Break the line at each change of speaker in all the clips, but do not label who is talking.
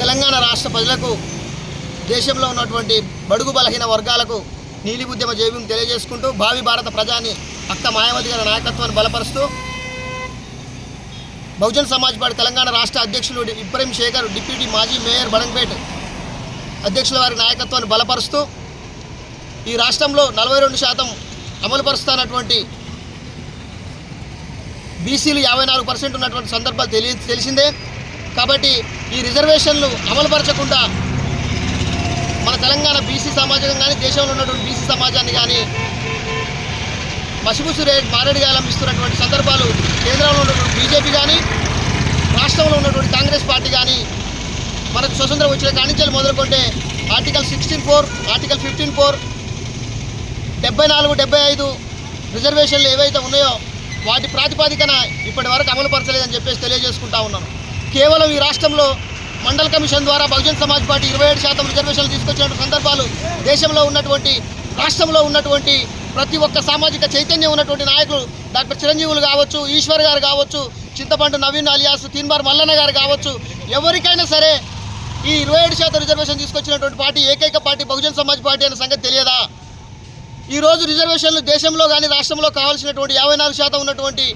తెలంగాణ రాష్ట్ర ప్రజలకు దేశంలో ఉన్నటువంటి బడుగు బలహీన వర్గాలకు నీలి ఉద్యమ జైవ్యం తెలియజేసుకుంటూ భావి భారత ప్రజాని అక్క మాయావతి గారి నాయకత్వాన్ని బలపరుస్తూ బహుజన్ సమాజ్ పార్టీ తెలంగాణ రాష్ట్ర అధ్యక్షులు ఇబ్రహీం శేఖర్ డిప్యూటీ మాజీ మేయర్ బడంపేట్ అధ్యక్షుల వారి నాయకత్వాన్ని బలపరుస్తూ ఈ రాష్ట్రంలో నలభై రెండు శాతం అమలుపరుస్తున్నటువంటి బీసీలు యాభై నాలుగు పర్సెంట్ ఉన్నటువంటి సందర్భాలు తెలియ తెలిసిందే. కాబట్టి ఈ రిజర్వేషన్లు అమలుపరచకుండా మన తెలంగాణ బీసీ సమాజం కానీ దేశంలో ఉన్నటువంటి బీసీ సమాజాన్ని కానీ పసిపుసు రేట్ మారేడుగాలం ఇస్తున్నటువంటి సందర్భాలు కేంద్రంలో ఉన్నటువంటి బీజేపీ కానీ రాష్ట్రంలో ఉన్నటువంటి కాంగ్రెస్ పార్టీ కానీ మనకు స్వతంత్రం వచ్చిన కానించాలు మొదలుకుంటే article sixteen four article fifteen four డెబ్బై నాలుగు డెబ్బై ఐదు రిజర్వేషన్లు ఏవైతే ఉన్నాయో వాటి ప్రాతిపాదికన ఇప్పటి వరకు అమలుపరచలేదని చెప్పేసి తెలియజేసుకుంటా ఉన్నాను. కేవలం ఈ రాష్ట్రంలో మండల కమిషన్ ద్వారా బహుజన్ సమాజ్ పార్టీ ఇరవై ఏడు శాతం రిజర్వేషన్లు తీసుకొచ్చిన సందర్భాలు దేశంలో ఉన్నటువంటి రాష్ట్రంలో ఉన్నటువంటి ప్రతి ఒక్క సామాజిక చైతన్యం ఉన్నటువంటి నాయకులు డాక్టర్ చిరంజీవులు కావచ్చు ఈశ్వర్ గారు కావచ్చు చింతపండు నవీన్ అలియాస్ తీన్బార్ మల్లన్న గారు కావచ్చు ఎవరికైనా సరే ఈ ఇరవై ఏడు శాతం రిజర్వేషన్ తీసుకొచ్చినటువంటి పార్టీ ఏకైక పార్టీ బహుజన్ సమాజ్ పార్టీ అనే సంగతి తెలియదా? ఈరోజు రిజర్వేషన్లు దేశంలో కానీ రాష్ట్రంలో కావాల్సినటువంటి యాభై నాలుగు శాతం ఉన్నటువంటి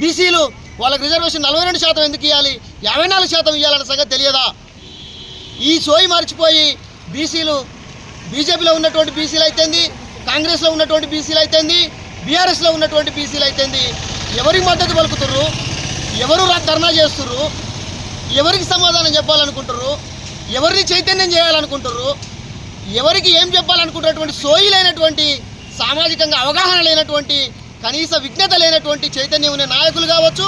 బీసీలు వాళ్ళకి రిజర్వేషన్ నలభై రెండు శాతం ఎందుకు ఇవ్వాలి? యాభై నాలుగు శాతం ఇవ్వాలన్న సంగతి తెలియదా? ఈ సోయి మర్చిపోయి బీసీలు బీజేపీలో ఉన్నటువంటి బీసీలు అయితేంది కాంగ్రెస్లో ఉన్నటువంటి బీసీలు అయితేంది బీఆర్ఎస్లో ఉన్నటువంటి బీసీలు అయితేంది ఎవరికి మద్దతు పలుకుతుర్రు? ఎవరు ధర్నా చేస్తుర్రు? ఎవరికి సమాధానం చెప్పాలనుకుంటుర్రు? ఎవరిని చైతన్యం చేయాలనుకుంటారు ఎవరికి ఏం చెప్పాలనుకుంటున్నటువంటి సోయి లేనటువంటి సామాజికంగా అవగాహన లేనటువంటి కనీస విజ్ఞత లేనటువంటి చైతన్యం ఉన్న నాయకులు కావచ్చు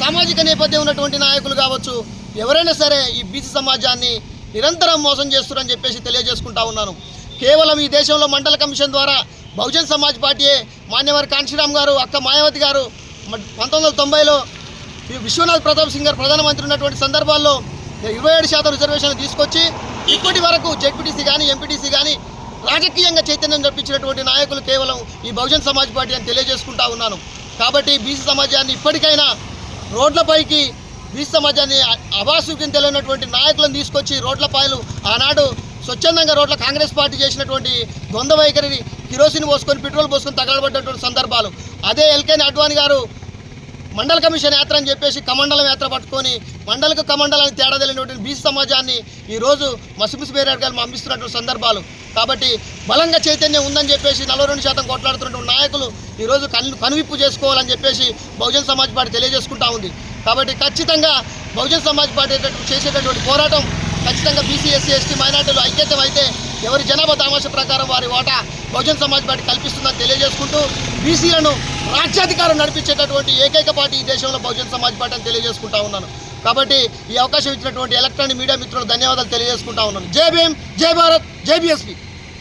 సామాజిక నేపథ్యం ఉన్నటువంటి నాయకులు కావచ్చు ఎవరైనా సరే ఈ బీసీ సమాజాన్ని నిరంతరం మోసం చేస్తున్నారని చెప్పేసి తెలియజేసుకుంటా ఉన్నాను. కేవలం ఈ దేశంలో మండల కమిషన్ ద్వారా బహుజన్ సమాజ్ పార్టీయే మాన్యవారి కాంశీరామ్ గారు అక్క మాయావతి గారు మ- పంతొమ్మిది వందల తొంభైలో ఈ విశ్వనాథ్ ప్రతాప్ సింగ్ గారు ప్రధానమంత్రి ఉన్నటువంటి సందర్భాల్లో ఇరవై ఏడు శాతం రిజర్వేషన్లు తీసుకొచ్చి ఇప్పటి వరకు జెడ్పీటీసీ కానీ ఎంపీటీసీ కానీ రాజకీయంగా చైతన్యం తప్పించినటువంటి నాయకులు కేవలం ఈ బహుజన్ సమాజ్ పార్టీ అని తెలియజేసుకుంటా ఉన్నాను. కాబట్టి బీసీ సమాజాన్ని ఇప్పటికైనా రోడ్లపైకి బీసీ సమాజాన్ని అ- తెలియనటువంటి నాయకులను తీసుకొచ్చి రోడ్లపాయలు ఆనాడు స్వచ్ఛందంగా రోడ్ల కాంగ్రెస్ పార్టీ చేసినటువంటి ద్వంద్వ వైఖరిని కిరోసిన్ పోసుకొని పెట్రోల్ పోసుకొని తగలబడ్డటువంటి సందర్భాలు. అదే ఎల్కేని అడ్వాణి గారు మండల కమిషన్ యాత్ర అని చెప్పేసి కమండలం యాత్ర పట్టుకొని మండలకు కమండలాన్ని తేడా తెలియనటువంటి బీసీ సమాజాన్ని ఈరోజు మసిమిసి బేరేడుగాలు పంపిస్తున్నటువంటి సందర్భాలు. కాబట్టి బలంగా చైతన్యం ఉందని చెప్పేసి నలభై రెండు శాతం కొట్లాడుతున్నటువంటి నాయకులు ఈరోజు కను కనువిప్పు చేసుకోవాలని చెప్పేసి బహుజన్ సమాజ్ పార్టీ తెలియజేసుకుంటా ఉంది. కాబట్టి ఖచ్చితంగా బహుజన్ సమాజ్ పార్టీ చేసేటటువంటి పోరాటం ఖచ్చితంగా బీసీ ఎస్సీ ఎస్టీ మైనార్టీలు ఐక్యతం అయితే ఎవరి జనాభా తమాష ప్రకారం వారి ఓటా బహుజన్ సమాజ్ పార్టీ కల్పిస్తుందని తెలియజేసుకుంటూ బీసీలను రాజ్యాధికారం నడిపించేటటువంటి ఏకైక పార్టీ ఈ దేశంలో బహుజన్ సమాజ్ పార్టీ అని తెలియజేసుకుంటా ఉన్నాను. కాబట్టి ఈ అవకాశం ఇచ్చినటువంటి ఎలక్ట్రానిక్ మీడియా మిత్రులు ధన్యవాదాలు తెలియజేసుకుంటా ఉన్నాను. జై భీమ్ జై భారత్ జై బీఎస్పీ.